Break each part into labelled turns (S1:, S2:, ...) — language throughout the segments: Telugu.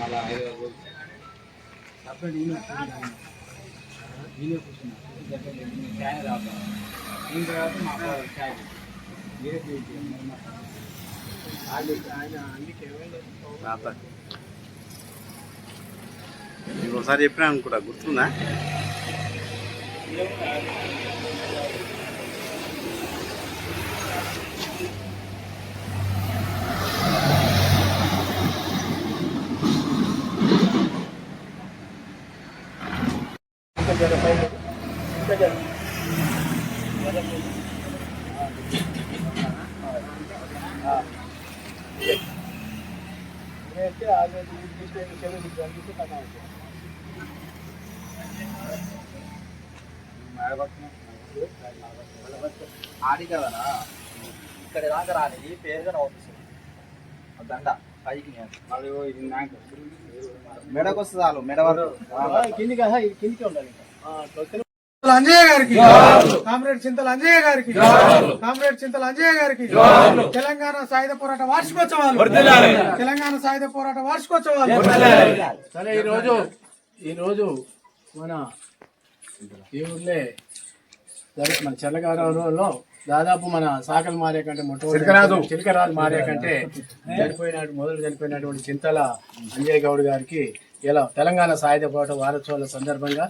S1: మళ్ళీ కూర్చున్నాను ఈయన కూర్చున్నా. ఛాయ్ తాగుతాను దీని తర్వాత మా అమ్మ ఛాయ్ మీరే
S2: నీకు ఒకసారి చెప్పినా అనుకుంటా. గుర్తుందా?
S3: ఆడి కదనా ఇక్కడ దాకా రాని పేరుగా అవుతుంది దండ పైకి
S1: మళ్ళీ
S3: మెడకు వస్తుంది చాలు మెడ వరకు.
S1: కిందికి కిందికి ఉండాలి ఇంకా.
S4: అంజయ్య గారికి కామ్రేడ్ చింతల అంజయ్య గారికి కామ్రేడ్ చింతల అంజయ్య గారికి తెలంగాణ సాయుధ పోరాట వార్షికోత్సవాలు. తెలంగాణ సాయుధ పోరాట వార్షికోత్సవాలు.
S1: సరే ఈరోజు ఈరోజు మన ఈ ఊర్లే మన చెల్లగారంలో దాదాపు మన సాకలు మారే కంటే మొట్టమొదటి చిలకరాజు. మారే కంటే చనిపోయినట్టు మొదలు చనిపోయినటువంటి చింతల అంజయ్ గౌడ్ గారికి ఇలా తెలంగాణ సాయుధ పోరాట వారోత్సవాల సందర్భంగా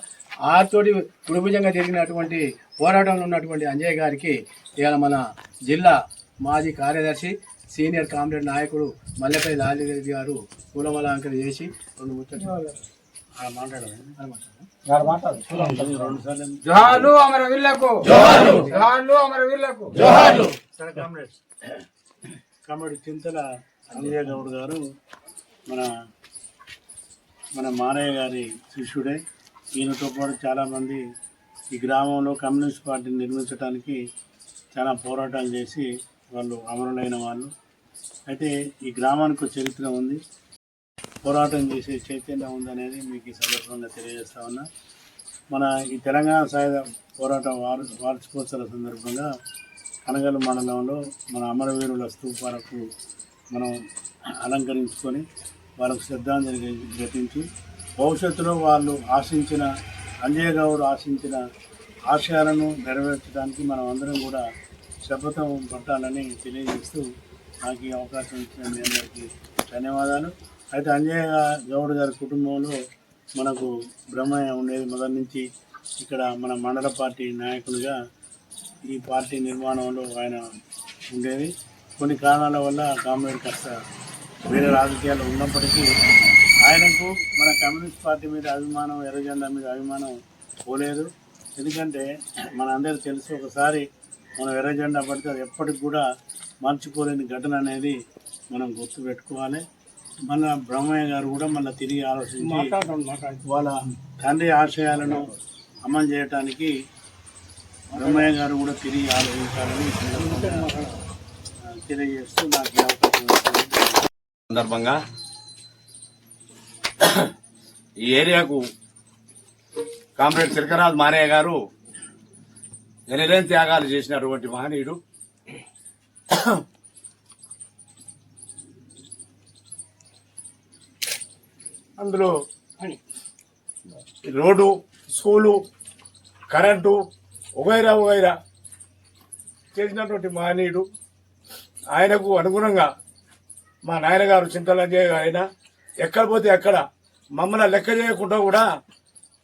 S1: ఆతోటి కుడిభుజంగా జరిగినటువంటి పోరాటంలో ఉన్నటువంటి అంజయ్ గారికి ఇవాళ మన జిల్లా మాజీ కార్యదర్శి సీనియర్ కామ్రేడ్ నాయకుడు మల్లెపల్లి లాలిరెడ్డి గారు పూలమలాంకరణ చేసి రెండు జోహార్లు అమర వీళ్ళకు. జోహార్లు. అమర వీళ్ళకు.
S2: సరే కామ్రేడ్. కామ్రేడ్ చింతల అంజయ్య గౌడ్ గారు మన మన మారయ్య గారి శిష్యుడే. ఈయనతో పాటు చాలామంది ఈ గ్రామంలో కమ్యూనిస్ట్ పార్టీని నిర్మించడానికి చాలా పోరాటాలు చేసి వాళ్ళు అమరులైన వాళ్ళు. అయితే ఈ గ్రామానికి చరిత్ర ఉంది. పోరాటం చేసే చైతన్యం ఉందనేది మీకు ఈ సందర్భంగా తెలియజేస్తా ఉన్నా. మన ఈ తెలంగాణ సాయుధ పోరాట వార్ వార్షికోత్సవాల సందర్భంగా కనగల మండలంలో మన అమరవీరుల స్తూపాలకు మనం అలంకరించుకొని వాళ్ళకు శ్రద్ధాంజలి ఘటించి. భవిష్యత్తులో వాళ్ళు ఆశించిన అంజయ్య గౌడ్ ఆశించిన ఆశయాలను నెరవేర్చడానికి మనం అందరం కూడా శపథం పట్టాలని తెలియజేస్తూ నాకు ఈ అవకాశం ఇచ్చిన మీ అందరికీ ధన్యవాదాలు. అయితే అంజయ్య గౌడ్ గారి కుటుంబంలో మనకు బ్రహ్మయ్య ఉండేది మొదటి నుంచి ఇక్కడ మన మండల పార్టీ నాయకులుగా ఈ పార్టీ నిర్మాణంలో ఆయన ఉండేది. కొన్ని కారణాల వల్ల కామ్రేడ్ కాస్త వేరే రాజకీయాలు ఉన్నప్పటికీ ఆయనకు మన కమ్యూనిస్ట్ పార్టీ మీద అభిమానం ఎర్రజెండా మీద అభిమానం పోలేదు. ఎందుకంటే మన అందరికీ తెలుసు ఒకసారి మనం ఎర్రజెండా పడితే అది ఎప్పటికి కూడా మర్చిపోలేని ఘటన అనేది మనం గుర్తుపెట్టుకోవాలి. మన బ్రహ్మయ్య గారు కూడా మళ్ళీ తిరిగి ఆలోచించి వాళ్ళ తండ్రి ఆశయాలను అమలు చేయడానికి బ్రహ్మయ్య గారు కూడా తిరిగి ఆలోచించాలని తెలియజేస్తూ నాకు అవకాశం.
S5: సందర్భంగా ఈ ఏరియాకు కామ్రేడ్ సిరకరాజ్ మారయ్య గారు ఎనలేని త్యాగాలు చేసినటువంటి మహనీయుడు. అందులో రోడ్డు స్కూలు కరెంటు వగైరా వగైరా చేసినటువంటి మహనీయుడు. ఆయనకు అనుగుణంగా మా నాయనగారు చింతలంజయ్య ఆయన ఎక్కడ పోతే ఎక్కడ మమ్మల్ని లెక్క చేయకుండా కూడా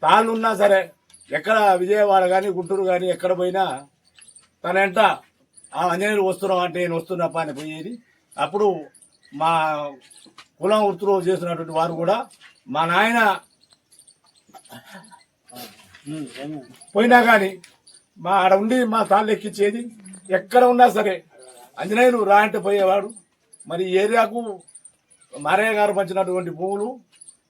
S5: తాళ్ళున్నా సరే ఎక్కడ విజయవాడ కానీ గుంటూరు కానీ ఎక్కడ పోయినా తన వెంట ఆ అంజనేయులు వస్తున్నాం అంటే నేను వస్తున్నప్ప అని పోయేది. అప్పుడు మా కులం వృత్తులు చేసినటువంటి వారు కూడా మా నాయన పోయినా కానీ మా ఆడ ఉండి మా తాళ్ళు ఎక్కించేది. ఎక్కడ ఉన్నా సరే అంజనేయులు రా అంటే పోయేవాడు. మరి ఏరియాకు మారయ్య గారు పంచినటువంటి భూములు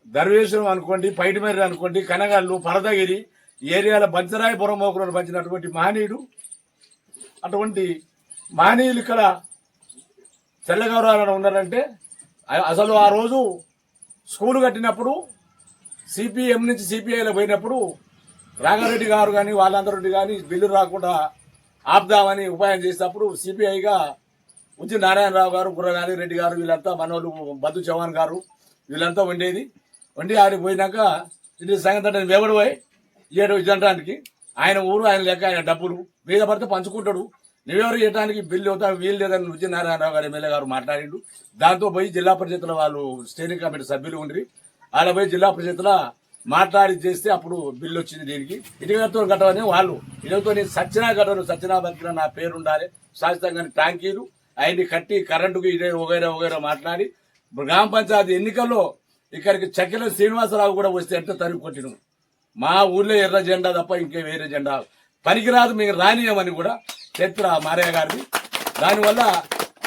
S5: దర్వేశ్వరం అనుకోండి పైటిమర్రి అనుకోండి కనగళ్ళు పరదగిరి ఏరియాల ఏరియాలో మోకులను పంచినటువంటి మహనీయుడు అటువంటి మహనీయులు ఇక్కడ తెల్లగౌరవాలను ఉన్నారంటే అసలు ఆ రోజు స్కూల్ కట్టినప్పుడు సిపిఎం నుంచి సిపిఐలో పోయినప్పుడు రాఘారెడ్డి గారు కానీ వాళ్ళందరూ కానీ బిల్లు రాకుండా ఆపుదామని ఉపాయం చేసినప్పుడు సిపిఐగా ఉజ్జి నారాయణరావు గారు గుర్రగాలి రెడ్డి గారు వీళ్ళంతా మనోళ్ళు బద్దు చౌహాన్ గారు వీళ్ళంతా వండేది. వండి ఆడికి పోయినాక ఇది సంగతి అంటే పోయి ఏడు తినడానికి ఆయన ఊరు ఆయన లెక్క ఆయన డబ్బులు మీద పడితే పంచుకుంటాడు. నువ్వెవరు చేయడానికి బిల్లు అవుతా వీలు లేదని విజయనారాయణరావు గారు ఎమ్మెల్యే గారు మాట్లాడిండు. దాంతో పోయి జిల్లా పరిషత్తుల వాళ్ళు స్టేరింగ్ కమిటీ సభ్యులు ఉండి ఆడ పోయి జిల్లా పరిషత్తుల మాట్లాడి చేస్తే అప్పుడు బిల్లు వచ్చింది దీనికి. ఇటుకతో కట్టవని వాళ్ళు ఇటుకతో నేను సచ్చినా కట్టను సచ్చినా బతికిన నా పేరు ఉండాలి. శాశ్వతంగా ట్యాంకీలు ఆయన్ని కట్టి కరెంటుకు ఇదే వగైరా వగైరా మాట్లాడి గ్రామ పంచాయతీ ఎన్నికల్లో ఇక్కడికి చక్కెల శ్రీనివాసరావు కూడా వస్తే ఎంత తరిగి కొట్టిన. మా ఊర్లో ఎర్ర జెండా తప్ప ఇంకే వేరే జెండా పనికిరాదు మీకు రానియమని కూడా చరిత్ర మారయ్య గారిది. దానివల్ల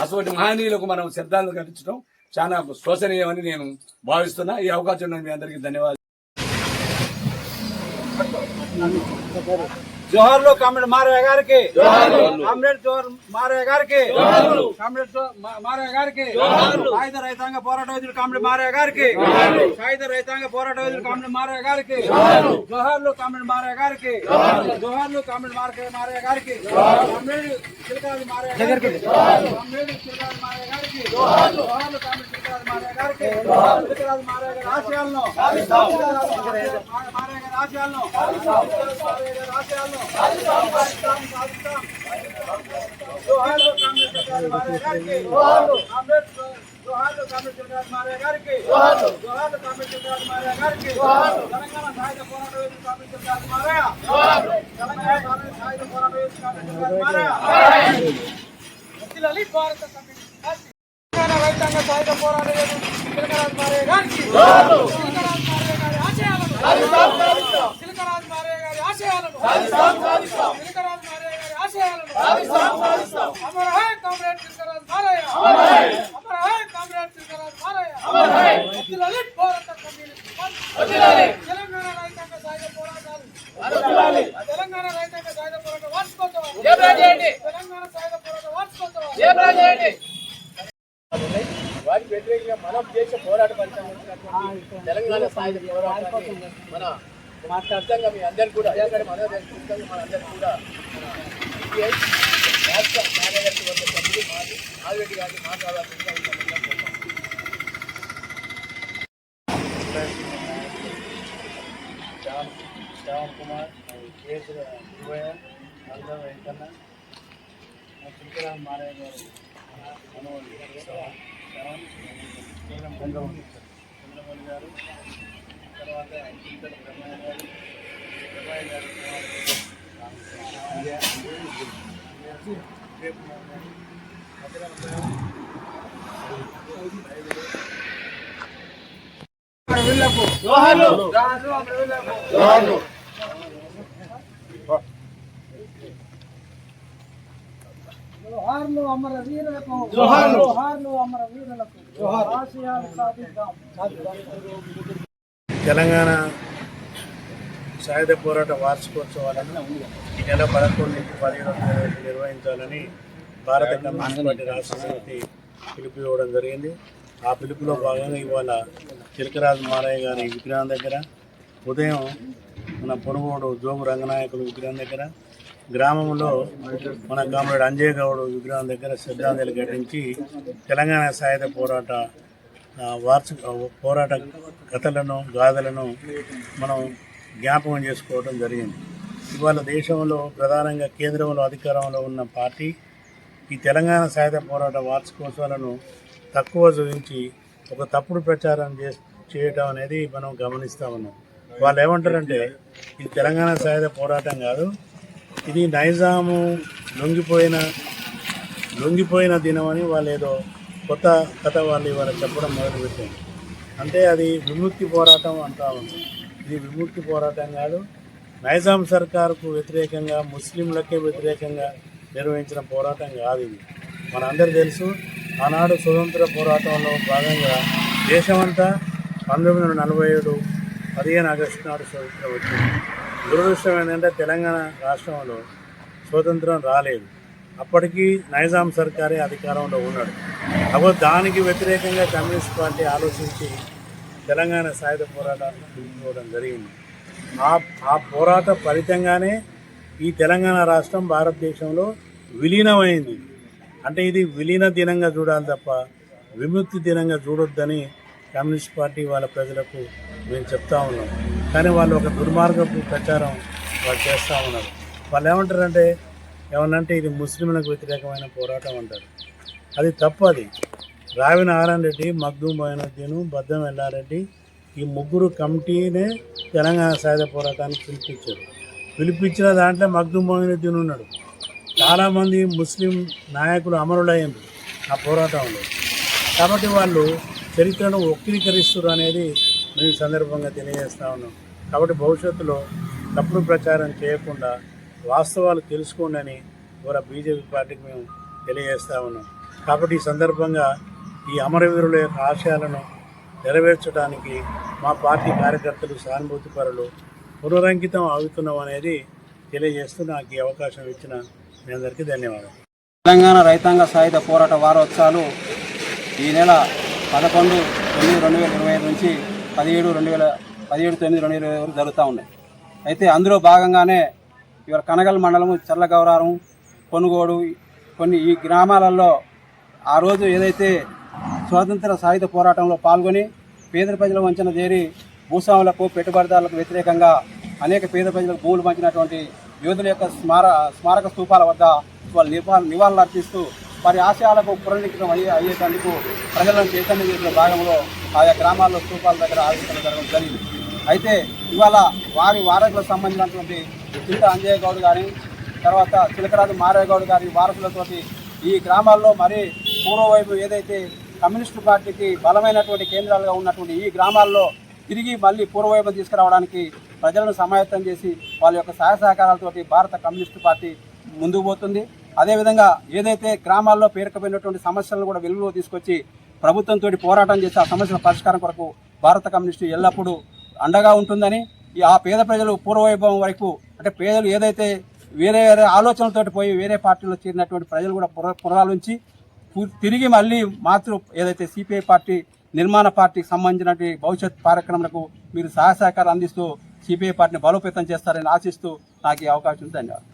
S5: అటువంటి మహనీయులకు మనం శ్రద్ధాంజలి కల్పించడం చాలా శోచనీయమని నేను భావిస్తున్నా. ఈ అవకాశం మీ అందరికీ ధన్యవాదాలు.
S3: జోహార్లు కామ్రేడ్ మారయ్య గారికి. కామ్రేడ్ జోహర్ మారయ్య గారికి. కామ్రేడ్ మారయ్య గారికి. సాయుధ రైతాంగ పోరాట వైద్యులు కామ్రేడ్ మారయ్య గారికి. సాయుధ రైతాంగ పోరాట వైద్యులు కామ్రేడ్ మారయ్య గారికి. జోహార్లు. కామ్రేడ్ మారయ్య గారికి. జోహార్లు. కామ్రేడ్ మారయ్య మారయ్య గారికి. కామ్రేడ్ చిలకాది మారయ్య గారికి. కామ్రేడ్ చిలకాది మారయ్య గారికి. జోహార్లు. కామ్రేడ్ చిలకాది మారయ్య గారికి. చిలకాది మారయ్య గారి ఆశయాలను. చిలకాది మారయ్య గారి ఆశయాలను. మారయ్య గారి ఆశయాలను. సాధిస్తాం సాయుధ పోరాట వేదిక తెలంగాణ సాయుధ పోరాట
S4: భారత తెలంగాణ రైతాంగ సాయుధ పోరాట గారికి గారి ఆశయాలను ఆశయాలను చిలకరాజు మారయ్య గారి ఆశయాలను అమర హై కామ్రేడ్ చిలకరాజు మారయ్య అమర హై. కామ్రేడ్ చిలకరాజు మారయ్య జిల్లాలి భారత కమ్యూనిస్ట్ పార్టీ. తెలంగాణ రైతాంగ సాయుధ పోరాటాలు. తెలంగాణ రైతాంగ సాయుధ పోరాట వార్షికోత్సవం తెలంగాణ సాయుధ పోరాట వార్షికోత్సవం
S1: వారికి వ్యతిరేకంగా మనం చేసే పోరాట ఫలితం తెలంగాణ సాయుధ పోరాటాన్ని మన మాట్లాడతాంగా మీ అందరికి కూడా ఎందుకంటే మన దేశంగా మన కూడా రాష్ట్ర కార్యదర్శి వర్గ సభ్యులు మాది ఆల్రెడీ గారిని మాట్లాడాల్సిందిగా
S2: శ్యామ్ కుమార్ కేసు దుర్వయ్య అందరూ వెంకన్న చిలకరామ్ మారయ్య గారు మనోళ్ళు శ్రవణ్ చంద్రమౌళి చంద్రమౌళి గారు
S4: జోహార్లు అమర వీరులకు జోహార్లు జోహార్లు అమర వీరులకు జోహార్ ఆశయాలు సాధిద్దాం
S2: తెలంగాణ సాయుధ పోరాట వార్షికోత్సవాలను ఈ నెల పదకొండు నుంచి పదిహేను నిర్వహించాలని భారత కమ్యూనిస్ట్ పార్టీ రాష్ట్ర సమితి పిలుపు ఇవ్వడం జరిగింది. ఆ పిలుపులో భాగంగా ఇవాళ చిలకరాజు మారయ్య గారి విగ్రహం దగ్గర ఉదయం మన పొనుగోడు జోగు రంగనాయకుడు విగ్రహం దగ్గర గ్రామంలో మన కామ్రేడ్ అంజయ్ గౌడ్ విగ్రహం దగ్గర శ్రద్ధాంజలి ఘటించి తెలంగాణ సాయుధ పోరాట వార్షిక పోరాట కథలను గాథలను మనం జ్ఞాపకం చేసుకోవడం జరిగింది. ఇవాళ దేశంలో ప్రధానంగా కేంద్రంలో అధికారంలో ఉన్న పార్టీ ఈ తెలంగాణ సాయుధ పోరాట వార్షికోత్సవాలను తక్కువ చూపించి ఒక తప్పుడు ప్రచారం చే చేయటం అనేది మనం గమనిస్తూ ఉన్నాం. వాళ్ళు ఏమంటారంటే ఇది తెలంగాణ సాయుధ పోరాటం కాదు ఇది నైజాము లొంగిపోయిన లొంగిపోయిన దినమని వాళ్ళు ఏదో కొత్త కథ వాళ్ళు ఇవాళ చెప్పడం మొదలుపెట్టారు. అంటే అది విముక్తి పోరాటం అంటా ఉంది. ఇది విముక్తి పోరాటం కాదు నైజాం సర్కారుకు వ్యతిరేకంగా ముస్లింలకే వ్యతిరేకంగా నిర్వహించిన పోరాటం కాదు ఇది. మనందరూ తెలుసు ఆనాడు స్వతంత్ర పోరాటంలో భాగంగా దేశమంతా పంతొమ్మిది వందల నలభై ఏడు పదిహేను ఆగస్టు నాడు స్వతంత్రం వచ్చింది. దురదృష్టం ఏంటంటే తెలంగాణ రాష్ట్రంలో స్వతంత్రం రాలేదు. అప్పటికి నైజాం సర్కారే అధికారంలో ఉన్నాడు. అప్పుడు దానికి వ్యతిరేకంగా కమ్యూనిస్ట్ పార్టీ ఆలోచించి తెలంగాణ సాయుధ పోరాటాన్ని పిలుపుకోవడం జరిగింది. ఆ ఆ పోరాట ఫలితంగానే ఈ తెలంగాణ రాష్ట్రం భారతదేశంలో విలీనమైంది. అంటే ఇది విలీన దినంగా చూడాలి తప్ప విముక్తి దినంగా చూడొద్దని కమ్యూనిస్ట్ పార్టీ వాళ్ళ ప్రజలకు మేము చెప్తా ఉన్నాం. కానీ వాళ్ళు ఒక దుర్మార్గపు ప్రచారం వాళ్ళు చేస్తూ ఉన్నారు. వాళ్ళు ఏమంటారంటే ఏమన్నంటే ఇది ముస్లింలకు వ్యతిరేకమైన పోరాటం అంటారు. అది తప్పు అది. రావి నారాయణ రెడ్డి మగ్దూం మొయినుద్దీన్ బద్దం ఎల్లారెడ్డి ఈ ముగ్గురు కమిటీనే తెలంగాణ సాయుధ పోరాటానికి పిలిపించారు. పిలిపించిన దాంట్లో మగ్దూం మొయినుద్దీన్ ఉన్నాడు. చాలామంది ముస్లిం నాయకులు అమరులయ్యారు ఆ పోరాటంలో. కాబట్టి వాళ్ళు చరిత్రను వక్రీకరిస్తున్నారు అనేది మేము సందర్భంగా తెలియజేస్తా ఉన్నాం. కాబట్టి భవిష్యత్తులో తప్పుడు ప్రచారం చేయకుండా వాస్తవాలు తెలుసుకోండి అని కూడా బీజేపీ పార్టీకి మేము తెలియజేస్తా ఉన్నాం. కాబట్టి ఈ సందర్భంగా ఈ అమరవీరుల యొక్క ఆశయాలను నెరవేర్చడానికి మా పార్టీ కార్యకర్తలు సానుభూతి పరులు పునరంకితం అవుతున్నాం అనేది తెలియజేస్తూ నాకు ఈ అవకాశం ఇచ్చిన మీ అందరికీ ధన్యవాదాలు.
S3: తెలంగాణ రైతాంగ సాయుధ పోరాట వారోత్సవాలు ఈ నెల పదకొండు తొమ్మిది రెండు వేల ఇరవై ఐదు నుంచి పదిహేడు రెండు వేల పదిహేడు తొమ్మిది రెండు వేల ఇరవై వరకు జరుగుతూ ఉన్నాయి. అయితే అందులో భాగంగానే ఇవాళ కనగల్ మండలము చల్లగౌరారం కొనుగోడు కొన్ని ఈ గ్రామాలలో ఆ రోజు ఏదైతే స్వాతంత్ర సాయుధ పోరాటంలో పాల్గొని పేద ప్రజల వంచన చేరి భూస్వాములకు పెట్టుబడిదారులకు వ్యతిరేకంగా అనేక పేద ప్రజలకు భూములు పంచినటువంటి యోధుల యొక్క స్మార స్మారక స్థూపాల వద్ద వాళ్ళు నివా నివాళులు అర్పిస్తూ వారి ఆశయాలకు పునరుద్ధరణ అయ్యే అయ్యేటందుకు ప్రజలను చైతన్యం చేసిన భాగంలో ఆయా గ్రామాల్లో స్థూపాల దగ్గర ఆవిష్కరణ జరగడం జరిగింది. అయితే ఇవాళ వారి వారసులకు సంబంధించినటువంటి చింత అంజయ్య గౌడ్ గారి తర్వాత చిలకరాజు మారయ్య గౌడ్ గారి వారసులతోటి ఈ గ్రామాల్లో మరి పూర్వవైపు ఏదైతే కమ్యూనిస్టు పార్టీకి బలమైనటువంటి కేంద్రాలుగా ఉన్నటువంటి ఈ గ్రామాల్లో తిరిగి మళ్ళీ పూర్వవైపు తీసుకురావడానికి ప్రజలను సమాయత్తం చేసి వాళ్ళ యొక్క సహాయ సహకారాలతోటి భారత కమ్యూనిస్టు పార్టీ ముందుకు పోతుంది. అదేవిధంగా ఏదైతే గ్రామాల్లో పేరుకుపోయినటువంటి సమస్యలను కూడా వెలుగులో తీసుకొచ్చి ప్రభుత్వంతో పోరాటం చేసి ఆ సమస్యల పరిష్కారం కొరకు భారత కమ్యూనిస్టు ఎల్లప్పుడూ అండగా ఉంటుందని ఆ పేద ప్రజలు పూర్వవైభవం వరకు అంటే పేదలు ఏదైతే వేరే వేరే ఆలోచనలతోటి పోయి వేరే పార్టీలో చేరినటువంటి ప్రజలు కూడా పుర పునరాలోంచి తిరిగి మళ్ళీ మాతృ ఏదైతే సిపిఐ పార్టీ నిర్మాణ పార్టీకి సంబంధించినటువంటి భవిష్యత్ కార్యక్రమాలకు మీరు సహాయ సహకారం అందిస్తూ సిపిఐ పార్టీని బలోపేతం చేస్తారని ఆశిస్తూ నాకు ఈ అవకాశం ధన్యవాదాలు.